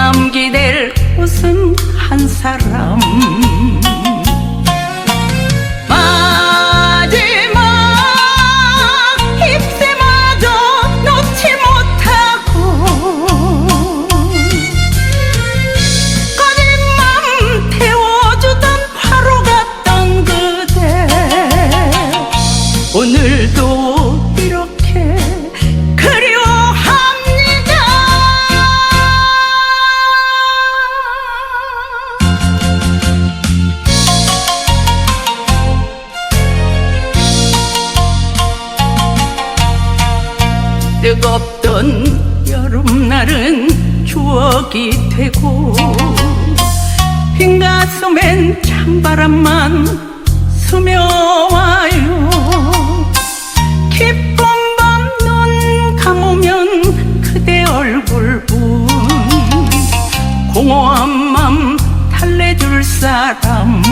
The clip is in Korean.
맘 기댈 곳은 한 사람. 마지막 입새마저 놓지 못하고 꺼진 맘 태워주던 화로 같던 그대. 오늘도 뜨겁던 여름날은 추억이 되고 빈 가슴엔 찬바람만 스며와요. 깊은 밤눈 감으면 그대 얼굴뿐. 공허한 맘 달래줄 사람